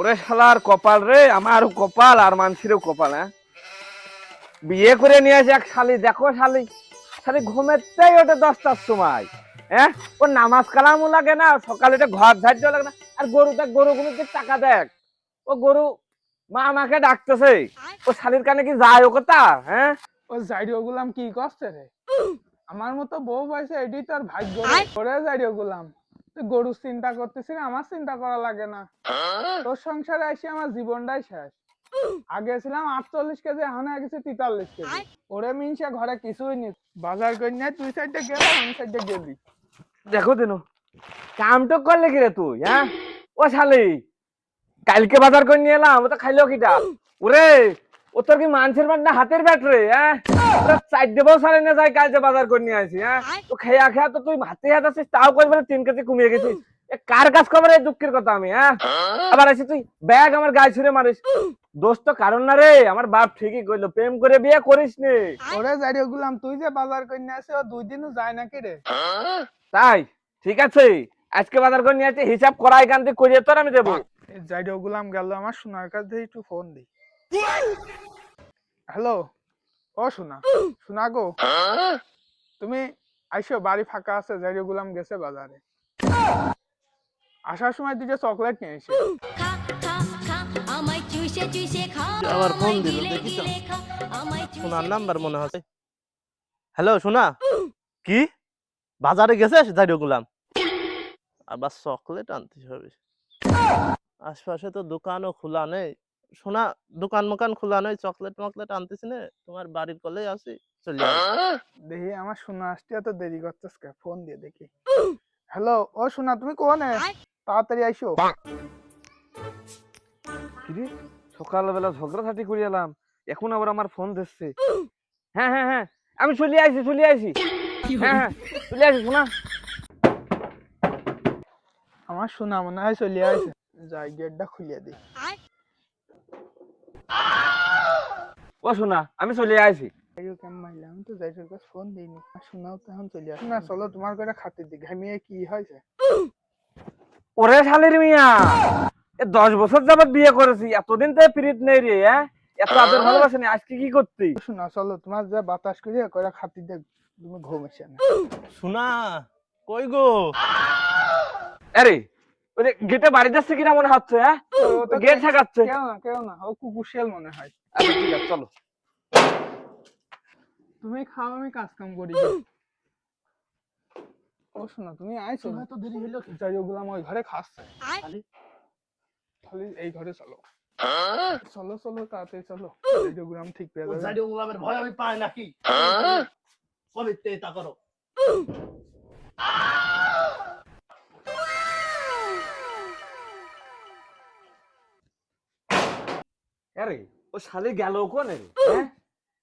ওরে শালার কপাল রে আমার কপাল আর মানুষেরও কপাল হ্যাঁ? বিয়ে করে নিয়ে আসে এক শালি দেখো শালি শালি ঘুমেতেই ওঠে দশটার সময় হ্যাঁ? ও নামাজ কালামও লাগে না সকালে এটা ঘর ঝাড়তে লাগে না আর গরু দেখ গরু গরুগুলোকে টাকা দেখ ও গরু মা আমাকে ডাকতেছে ও শালির কানে কি যায় ও কথা হ্যাঁ? ও জাইডিও গুলাম কি করছে রে? আমার মতো বউ পাইছে এটি তোর ভাগ্য রে। ওরে জাইডিও গুলাম। গরু চিন্তা করতেছিস আমার চিন্তা করা লাগে না। তোর সংসারে এসে আমার জীবনটাই শেষ। আগে ছিলাম আটচল্লিশ কেজি এখন হয়ে গেছে তেতাল্লিশ কেজি। ওরে মিনসে ঘরে কিছুই নি বাজার করে নিয়ে তুই সাইডে গেল আমি সাইডে গেলি। দেখো দিনু কাম তো করলে কি রে তুই হ্যাঁ? ও শালি কালকে বাজার করে নিয়ে এলাম ও তো খাইলো কিটা? ওরে ও তোর কি মানুষের ব্যাট না হাতের ব্যাট রে হ্যাঁ চার দেবো সারে না কালকে বাজার করে নিয়ে আসি হ্যাঁ? তো খেয়া খেয়া তো তুই হাতে হাত আছিস তাও করে বলে তিন কেজি কমিয়ে গেছিস। কার কাজ খবর এই দুঃখের কথা আমি হ্যাঁ? আবার আসি তুই ব্যাগ আমার গায়ে ছুঁড়ে মারিস। দোষ তো কারণ না রে আমার বাপ ঠিকই কইলো প্রেম করে বিয়ে করিস নে। ওরে জাইডিও গুলাম তুই যে বাজার করে নিয়ে আসে ও দুই দিনও যায় নাকি রে? তাই ঠিক আছে আজকে বাজার করে নিয়ে আসি হিসাব করা এখান থেকে করিয়ে তোর আমি দেবো। জাইডিও গুলাম গেল আমার সোনার কাছ থেকে একটু ফোন দি হ্যালো? ও সোনা। সোনা গো। তুমি আইসো বাড়ি ফাঁকা আছে জাইডিও গুলাম গেছে বাজারে। আসার সময় দুটো চকলেট নিয়ে এসে। আবার ফোন দিল, দেখি তো। শোনার নাম্বার মনে হচ্ছে। হ্যালো শোনা কি? বাজারে গেছিস? জাইডো গুলাম। আবার চকলেট আনতে হবে আশপাশে তো দোকানও খোলা নেই। শোনা দোকান মোকান খোলা নেই চকলেট মকলেট আনতেছি না তোমার বাড়ির কলেই আছি চলে। দেখি আমার সোনা আসতে এত দেরি করতেস কে? ফোন দিয়ে দেখি। হ্যালো ও সোনা তুমি কোনে? তাড়াতাড়ি আইসো। কিরে সকালবেলা ঝগড়াঝাটি করে এলাম এখন আবার আমার ফোন দিচ্ছে হ্যাঁ হ্যাঁ হ্যাঁ আমি চলে আইছি চলে আইছি। হ্যাঁ হ্যাঁ চলে আইছি শোনা আমার সোনা মনে হয় চলে আসে যাই গেটটা খুলিয়ে দিই। ও শোনা আমি চলে আইছি। আমি তো ফোন দিইনি। আর তো এখন চলে আসে। না চলো তোমার করে খাতির দিই। ঘামিয়ে কি হয়েছে? ওরে শালির মিয়া এ দশ বছর যাবত বিয়ে করেছি এতদিন তো পিরিত নেই রে হ্যাঁ এত আদর ভালোবাসা নেই আজকে কি করতি? শোনা চলো তোমার যা বাতাস করে করে খাতির দেখ তুমি ঘুম এসে না। শোনা কই গো? আরে ওই গেটে বাড়ি যাচ্ছে কিনা মনে হচ্ছে হ্যাঁ? গেট ঠেকাচ্ছে। কেউ না কেউ না ও কুকুর শিয়াল মনে হয়। আচ্ছা ঠিক আছে চলো। তুমি খাও আমি কাজ কাম করি। ও শোনা তুমি আইছো তো দেরি হইল যাই ওগুলাম ওই ঘরে খাচ্ছে। খালি খালি এই ঘরে চলো। চলো চলো তাড়াতাড়ি চলো। এই ওগুলাম ঠিক পেয়ে যাবে। গুলামের ভয় আমি পাই নাকি? কবে তে তা করো। আরে ও শালি গেল কোনে রে? হ্যাঁ?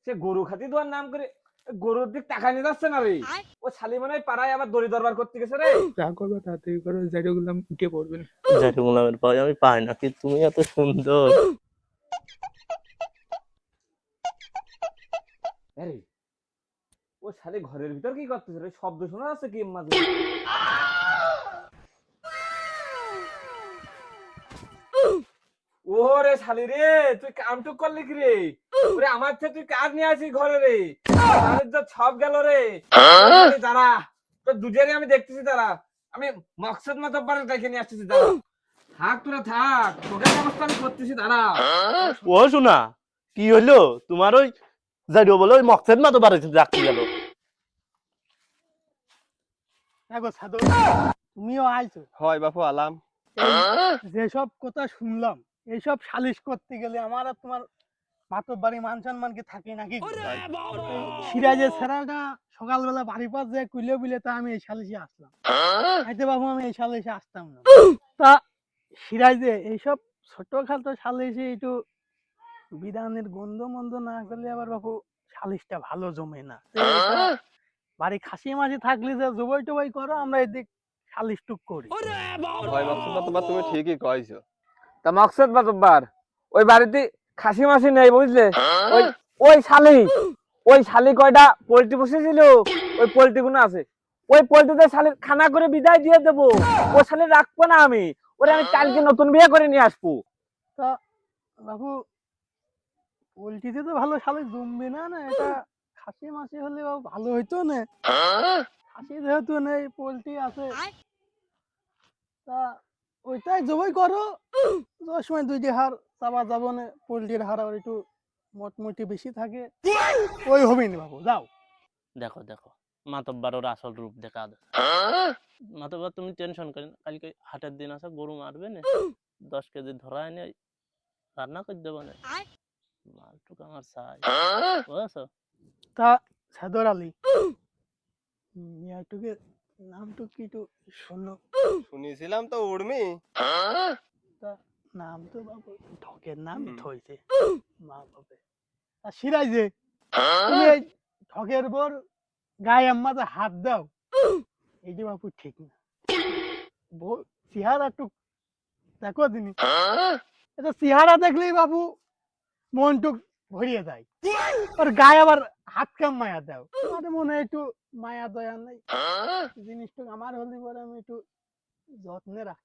সে গরু খাতি দেওয়ার নাম করে গরুর দিক টাকা নিয়ে যাচ্ছে না রে। ও শালি মনে হয় পাড়ায় আবার দড়ি দরবার করতে গেছে রে। যা করবে তাড়াতাড়ি করো উঠে পড়বেন গুলামের আমি পাই নাকি তুমি এত সুন্দর। আরে ও শালি ঘরের ভিতর কি করতেছে রে? শব্দ শোনা যাচ্ছে কি মাঝে? ওরে শালি রে তুই কাম টুক করলি কি রে? ওরে আমার থেকে তুই কাজ নিয়ে আসিস ঘরে রে। তো সব গেল রে। দাঁড়া তো দুজনে আমি দেখতেছি দাঁড়া। আমি মকসদ মতো পারে দেখে নিয়ে আসতেছি দাঁড়া। থাক তোরা থাক। তোকে ব্যবস্থা আমি করতেছি দাঁড়া। ও শোনা কি হইল? তোমার ওই জাইডো বলে ওই মকসেদ মতো রাখতে গেল। দেখো সাধু তুমিও আইছো। হয় বাপু আলাম। যেসব কথা শুনলাম এইসব সালিশ করতে গেলে আমার আর তোমার মাতব বাড়ি মান সম্মান কি থাকে নাকি? সিরাজের ছেড়াটা সকালবেলা বাড়ি পাশ যে কুলে বুলে তা আমি এই সালিশে আসলাম। খাইতে বাবু আমি এই সালিশে আসতাম না। তা সিরাজে এইসব ছোটখাটো সালিশে একটু বিধানের গন্ধ মন্দ না করলে আবার বাবু সালিশটা ভালো জমে না। তো বাড়ি খাসি মাসি থাকলে যে জবাই টবাই করো আমরা এদিক সালিশ টুক করি হয় তুমি ঠিকই কইছো। তা মকসদ বাতব্বার ওই বাড়িতে খাসি মাসি নেই বুঝলে? ওই ওই শালি ওই শালি কয়টা পোল্ট্রি বসেছিল ওই পোল্ট্রি গুলো আছে। ওই পোল্ট্রিতে শালির খানা করে বিদায় দিয়ে দেবো। ও শালি রাখব না আমি। ওরে আমি কালকে নতুন বিয়ে করে নিয়ে আসব। তা বাবু পোলট্রিতে তো ভালো শালে জমবে না না? এটা খাসি মাসি হলে বাবু ভালো হইতো না? খাসি যেহেতু নেই পোলট্রি আছে। তা ওইটাই জবাই করো। যাওয়ার সময় দুইটি হার চাবা যাব না পোলট্রির হার আবার একটু মোটমুটি বেশি থাকে। ওই হবে না বাবু যাও। দেখো দেখো আসল রূপ দেখা মাতব্বার তুমি টেনশন করেন কালকে হাটের দিন আছে গরু মারবে না দশ কেজি ধরা এনে রান্না করে দেবো না। মালটুক আমার চাই। বুঝছ? তা সাদর আলী মিয়াটুকে নামটুক কি একটু শোনো শুনেছিলাম তো উর্মি। তা নাম তো বাবু ঠকের নাম থইছে। মা বাবা আর সিরাজ যে তুমি এই ঠকের বর গায়ে আম্মাতে হাত দাও এইটা বাবু ঠিক না। চেহারা একটু দেখো দিনি। এটা চেহারা দেখলেই বাবু মনটুক ভরিয়ে যায় আর গায়ে আবার হাত কাম মায়া দাও। আমার মনে হয় একটু মায়া দয়া নেই। জিনিসটা আমার হলে পরে আমি একটু যত্নে রাখ।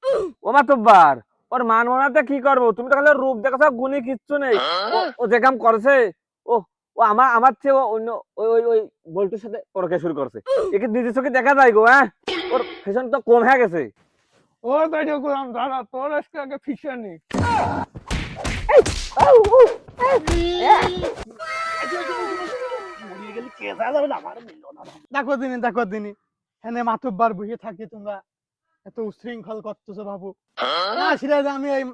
ও মাতব্বার ওর মান মনাতে কি করব? তুমি তো খালি ওর রূপ দেখাছো গুণী কিচ্ছু নেই। ও- ও যে কাম করছে ও ও আমার আমার চেয়ে ও অন্য ওই ওই ওই বল্টুর সাথে পরকে শুরু করছে। একে নিজের চোখে দেখা যায় গো হ্যাঁ? ওর ফ্যাশন তো কম হয়ে গেছে। ও দাঁড়িয়ে গেলাম দাঁড়া তোর আজকে আগে ফিসে নি দেখো দিনি দেখো দিনি। এখানে মাতব্বার বসে থাকি তোমরা। এত উশৃঙ্খল করতেছো বাবু। না সিরাজ আমি এই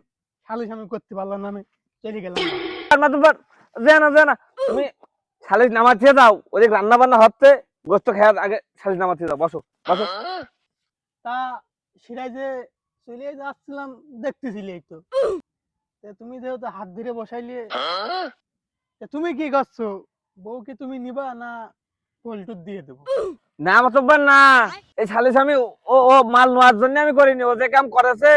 সালিশ আমি করতে পারলাম না আমি চলে গেলাম। মাতব্বার যে না তুমি শালিশ নামাতে দাও ওদিকে রান্না বান্না হচ্ছে গোস্ত খেয়ার আগে শালিশ নামাতে দাও বসো বসো। তা সিরাজে চলে যাচ্ছিলাম দেখতেছিলি তা। তুমি যেহেতু হাত ধরে বসাইলে তুমি কি করছ? বউকে তুমি নিবা না পল্টুর দিয়ে দেবো? না মাতব্বার না। এই শালিশ আমি ও ও মাল নেওয়ার জন্য আমি করিনি। ও যে কাম করেছে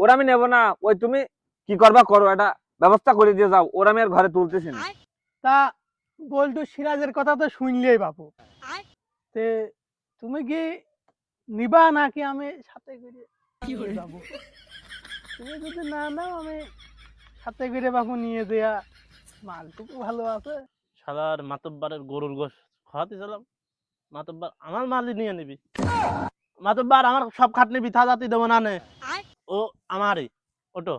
ওরা আমি নেব না। ওই তুমি কি করবা করো এটা ব্যবস্থা করে দিয়ে যাও। ওরা আমি আর ঘরে তুলতেছি না। তা বল্টু সিরাজের কথা তো শুনলেই বাপু। তে তুমি কি নিবা নাকি আমি সাথে করে যাব? তুমি যদি না নাও আমি সাথে করে বাপু নিয়ে দেয়া। মালটুকু ভালো আছে। শালার মাতব্বারের গরুর গোশ খাওয়াতে চালাম মাতব্বার আমার মালই নিয়ে নিবি। মাতব্বার আমার সব খাটনি বিথা জাতি দেবো না নে। ও আমারই ওটো।